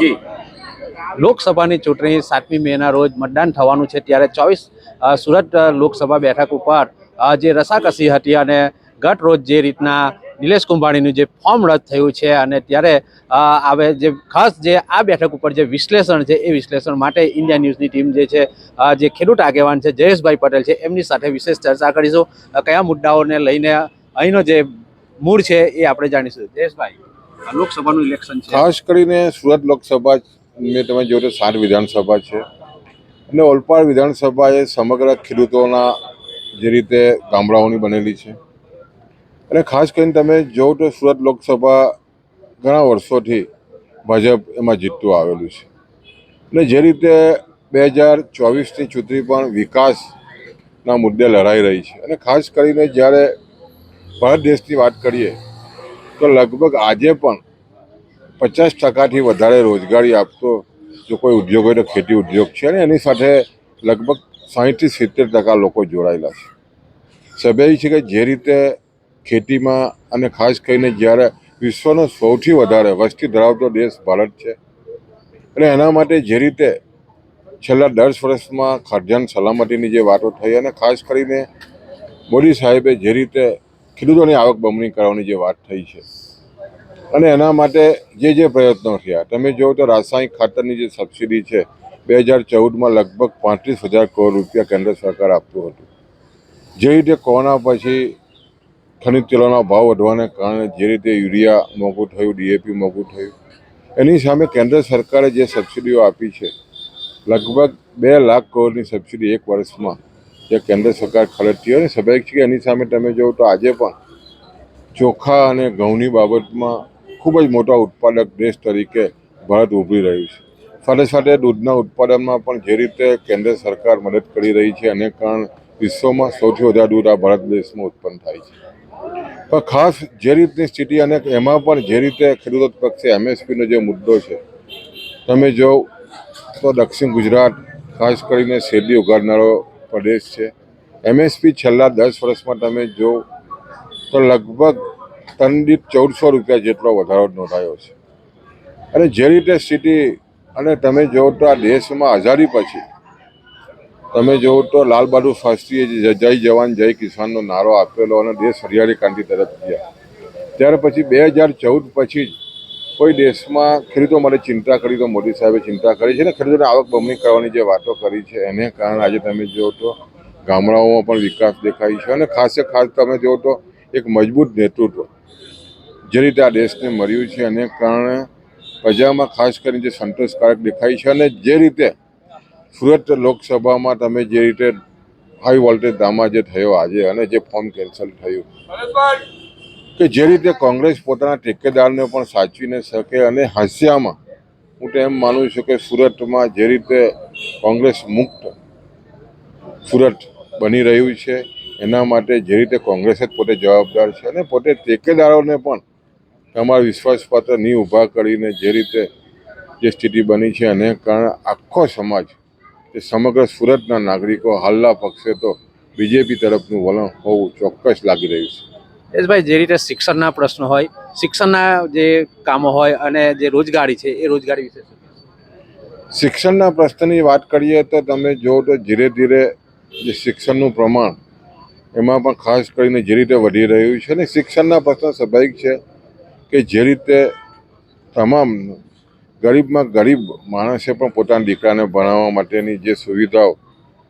જી. લોકસભાની ચૂંટણી સાતમી મેના રોજ મતદાન થવાનું છે ત્યારે ચોવીસ સુરત લોકસભા બેઠક ઉપર જે રસાકસી હતી અને ગત રોજ જે રીતના નિલેશ કુંભાણીનું જે ફોર્મ રદ થયું છે અને ત્યારે આવે જે ખાસ જે આ બેઠક ઉપર જે વિશ્લેષણ છે એ વિશ્લેષણ માટે ઇન્ડિયા ન્યૂઝની ટીમ જે છે જે ખેડૂત આગેવાન છે જયેશભાઈ પટેલ છે એમની સાથે વિશેષ ચર્ચા કરીશું. કયા મુદ્દાઓને લઈને અહીંનો જે મૂળ છે એ આપણે જાણીશું. જયેશભાઈ. લોકસભાનું ઇલેક્શન છે. ખાસ કરીને સુરત લોકસભા મેં તમે જોયું સાત વિધાનસભા છે. અને ઓલપાડ વિધાનસભા એ સમગ્ર ખેડૂતોના જે રીતે ગામડાઓની બનેલી છે. અને ખાસ કરીને તમે જોવો તો સુરત લોકસભા ઘણા વર્ષોથી ભાજપ એમાં જીતતું આવેલું છે. અને જે રીતે બે હજાર ચોવીસની ચૂંટણી પણ વિકાસના મુદ્દે લડાઈ રહી છે. અને ખાસ કરીને જ્યારે ભારત દેશની વાત કરીએ તો લગભગ આજે પણ પચાસ ટકાથી વધારે રોજગારી આપતો જો કોઈ ઉદ્યોગ હોય તો ખેતી ઉદ્યોગ છે અને એની સાથે લગભગ સાહીઠથી સિત્તેર ટકા લોકો જોડાયેલા છે. સ્વાભાવિક છે કે જે રીતે ખેતીમાં અને ખાસ કરીને જ્યારે વિશ્વનો સૌથી વધારે વસ્તી ધરાવતો દેશ ભારત છે અને એના માટે જે રીતે છેલ્લા દસ વર્ષમાં ખાદ્યાન્ન સલામતીની જે વાતો થઈ અને ખાસ કરીને મોદી સાહેબે જે રીતે ખેડૂતોની આવક બમણી કરવાની જે વાત થઈ છે. અને એના માટે જે જે પ્રયત્નો થયા, તમે જુઓ તો રાસાયણિક ખાતરની જે સબસિડી છે, બે હજાર ચૌદમાં લગભગ પાંત્રીસ હજાર કરોડ રૂપિયા કેન્દ્ર સરકાર આપતું હતું. જે રીતે કોરોના પછી ખનિજ તેલોના ભાવ વધવાને કારણે જે રીતે યુરિયા મોંઘું થયું, ડીએપી મોંઘું થયું, એની સામે કેન્દ્ર સરકારે જે સબસિડીઓ આપી છે, લગભગ બે લાખ કરોડની સબસિડી એક વર્ષમાં જે કેન્દ્ર સરકાર ખર્ચતી હોય ને સ્વાભાવિક છે કે એની સામે તમે જુઓ તો આજે પણ ચોખા અને ઘઉંની બાબતમાં ખૂબ જ મોટા ઉત્પાદક દેશ તરીકે ભારત ઉભરી રહ્યું છે. સાથે સાથે દૂધના ઉત્પાદનમાં પણ જે રીતે કેન્દ્ર સરકાર મદદ કરી રહી છે, અને કારણ વિશ્વમાં સૌથી વધારે દૂધ આ ભારત દેશમાં ઉત્પન્ન થાય છે. પણ ખાસ જે રીતની સ્થિતિ અને એમાં પણ જે રીતે ખેડૂતો પક્ષે એમએસપીનો જે મુદ્દો છે, તમે જો તો દક્ષિણ ગુજરાત ખાસ કરીને શેરડી ઉગાડનારો પ્રદેશ છે. એમએસપી છેલ્લા દસ વર્ષમાં તમે જો તો લગભગ ટન દીઠ ચૌદસો રૂપિયા જેટલો વધારો નોંધાયો છે. અને જે રીતે સ્થિતિ અને તમે જુઓ તો આ દેશમાં આઝાદી પછી તમે જુઓ તો લાલ બહાદુર શાસ્ત્રીએ જય જવાન, જય કિસાનનો નારો આપેલો અને દેશ હરિયાળી ક્રાંતિ તરફ ગયા. ત્યાર પછી બે હજાર ચૌદ પછી જ કોઈ દેશમાં ખેડૂતો માટે ચિંતા કરી તો મોદી સાહેબે ચિંતા કરી છે ને ખેડૂતોને આવક બમણી કરવાની જે વાતો કરી છે, એને કારણે આજે તમે જુઓ તો ગામડાઓમાં પણ વિકાસ દેખાય છે અને ખાસે ખાસ તમે જુઓ તો એક મજબૂત નેતૃત્વ જે રીતે આ દેશને મળ્યું છે એને કારણે પ્રજામાં ખાસ કરીને જે સંતોષકારક દેખાય છે અને જે રીતે સુરત લોકસભામાં તમે જે રીતે હાઈ વોલ્ટેજ ડ્રામા જે થયો આજે અને જે ફોર્મ કેન્સલ થયું. કે જે રીતે કોંગ્રેસ પોતાના ટેકેદારને પણ સાચવીને શકે અને હાસ્યામાં, હું તો એમ માનું છું કે સુરતમાં જે રીતે કોંગ્રેસ મુક્ત સુરત બની રહ્યું છે, એના માટે જે રીતે કોંગ્રેસ જ પોતે જવાબદાર છે અને પોતે ટેકેદારોને પણ તમારા વિશ્વાસપાત્ર નહીં ઊભા કરીને જે રીતે જે સ્થિતિ બની છે એને કારણે આખો સમાજ કે સમગ્ર સુરતના નાગરિકો હાલના પક્ષે તો બીજેપી તરફનું વલણ હોવું ચોક્કસ લાગી રહ્યું છે. યશભાઈ જે રીતે શિક્ષણના પ્રશ્નો હોય, શિક્ષણના જે કામો હોય અને જે રોજગારી છે, એ રોજગારી વિશે શિક્ષણના પ્રશ્નની વાત કરીએ તો તમે જુઓ તો ધીરે ધીરે જે શિક્ષણનું પ્રમાણ, એમાં પણ ખાસ કરીને જે રીતે વધી રહ્યું છે ને, શિક્ષણના પ્રશ્ન સ્વાભાવિક છે કે જે રીતે તમામ ગરીબમાં ગરીબ માણસે પણ પોતાના દીકરાને ભણાવવા માટેની જે સુવિધાઓ,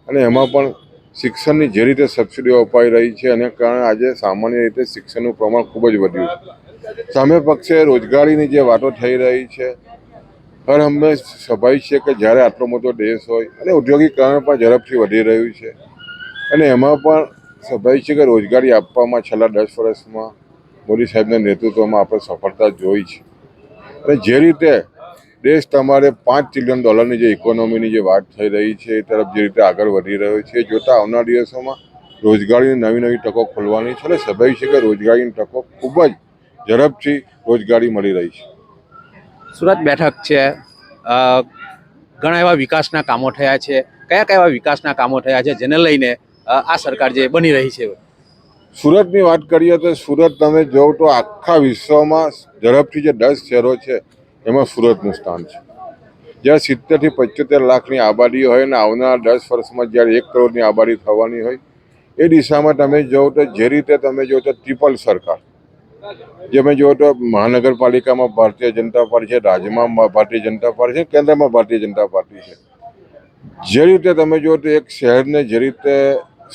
અને એમાં પણ શિક્ષણની જે રીતે સબસિડીઓ અપાઈ રહી છે, એને કારણે આજે સામાન્ય રીતે શિક્ષણનું પ્રમાણ ખૂબ જ વધ્યું સામે પક્ષે રોજગારીની જે વાતો થઈ રહી છે હર હંમેશ સ્વાભાવિક છે કે જ્યારે આટલો મોટો દેશ હોય, અને ઉદ્યોગીકરણ પણ ઝડપથી વધી રહ્યું છે, અને એમાં પણ સ્વાભાવિક છે કે રોજગારી આપવામાં છેલ્લા દસ વર્ષમાં મોદી સાહેબના નેતૃત્વમાં આપણે સફળતા જોઈ છે. અને જે રીતે દેશ તમારે પાંચ ટ્રિલિયન ડોલરની જે ઇકોનોમીની જે વાત થઈ રહી છે એ તરફ જે રીતે આગળ વધી રહ્યો છે જોતા આવનાર દિવસોમાં રોજગારીની નવી નવી તકો ખોલવાની છે. અને સ્વાભાવિક છે કે રોજગારીની તકો ખૂબ જ ઝડપથી રોજગારી મળી રહી છે. સુરત બેઠક છે. ઘણા એવા વિકાસના કામો થયા છે. કયા કયા એવા વિકાસના કામો થયા છે જેને લઈને આ સરકાર જે બની રહી છે? સુરતની વાત કરીએ તો સુરત તમે જોવો તો આખા વિશ્વમાં ઝડપથી જે દસ શહેરો છે એમાં સુરતનું સ્થાન છે. જ્યાં સિત્તેરથી પંચોતેર લાખની આબાદી હોય અને આવનારા દસ વર્ષમાં જ્યારે એક કરોડની આબાદી થવાની હોય, એ દિશામાં તમે જોવો તો જે રીતે તમે જોવો તો ટ્રિપલ સરકાર. જે મેં જો તો મહાનગરપાલિકામાં ભારતીય જનતા પાર્ટી છે, રાજ્યમાં ભારતીય જનતા પાર્ટી છે, કેન્દ્રમાં ભારતીય જનતા પાર્ટી છે. જે રીતે તમે જુઓ તો એક શહેરને જે રીતે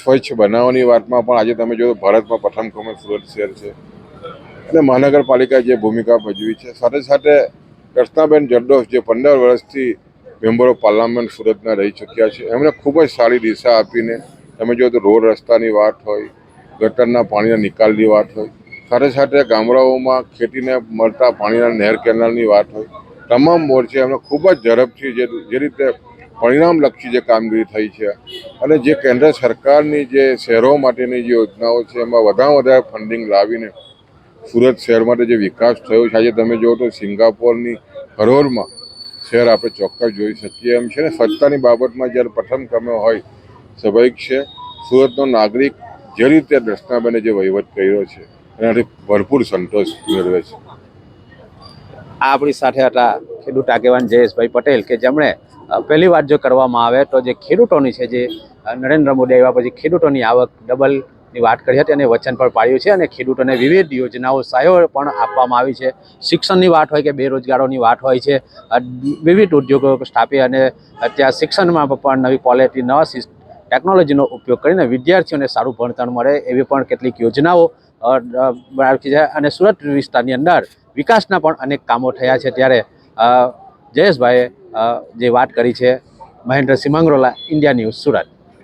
સ્વચ્છ બનાવવાની વાતમાં પણ આજે તમે જુઓ ભારતમાં પ્રથમ ક્રમે સુરત શહેર છે. અને મહાનગરપાલિકાએ જે ભૂમિકા ભજવી છે, સાથે સાથે કૃષ્ણાબેન જરદોસ જે પંદર વર્ષથી મેમ્બર પાર્લામેન્ટ સુરતના રહી ચૂક્યા છે. એમણે ખૂબ જ સારી દિશા આપીને તમે જો તો રોડ રસ્તાની વાત હોય, ગટરના પાણીના નિકાલની વાત હોય, સાથે સાથે ગામડાઓમાં ખેતીને મળતા પાણીના નહેર કેનાલની વાત હોય, તમામ મોરચે એમણે ખૂબ જ ઝડપથી જે જે રીતે પરિણામલક્ષી જે કામગીરી થઈ છે. અને જે કેન્દ્ર સરકારની જે શહેરો માટેની જે યોજનાઓ છે, એમાં વધારે વધારે ફંડિંગ લાવીને સુરત શહેર માટે જે વિકાસ થયો છે, આજે તમે જુઓ તો સિંગાપોરની હરોળમાં શહેર આપણે ચોક્કસ જોઈ શકીએ એમ છે ને, સ્વચ્છતાની બાબતમાં જ્યારે પ્રથમ ક્રમે હોય, સ્વાભાવિક છે, સુરતનો નાગરિક જે રીતે દર્શનાબેને જે વહીવટ કર્યો છે એનાથી ભરપૂર સંતોષ મેળવે છે. આ આપણી સાથે હતા ખેડૂત આગેવાન જયેશભાઈ પટેલ કે જેમણે પહેલી વાત જો કરવામાં આવે તો જે ખેડૂતોની છે જે નરેન્દ્ર મોદી આવ્યા પછી ખેડૂતોની આવક ડબલની વાત કરી હતી અને વચન પણ પાડ્યું છે અને ખેડૂતોને વિવિધ યોજનાઓ સહાયો પણ આપવામાં આવી છે. શિક્ષણની વાત હોય કે બેરોજગારોની વાત હોય છે વિવિધ ઉદ્યોગો સ્થાપી અને ત્યાં શિક્ષણમાં પણ નવી ક્વોલિટી નવા ટેકનોલોજીનો ઉપયોગ કરીને વિદ્યાર્થીઓને સારું ભણતર મળે એવી પણ કેટલીક યોજનાઓ રાખી છે. અને સુરત વિસ્તારની અંદર વિકાસના પણ અનેક કામો થયા છે. ત્યારે જયેશભાઈએ જે વાત કરી છે, મહેન્દ્રસિંહ મંગરોલા ઇન્ડિયા ન્યૂઝ સુરત.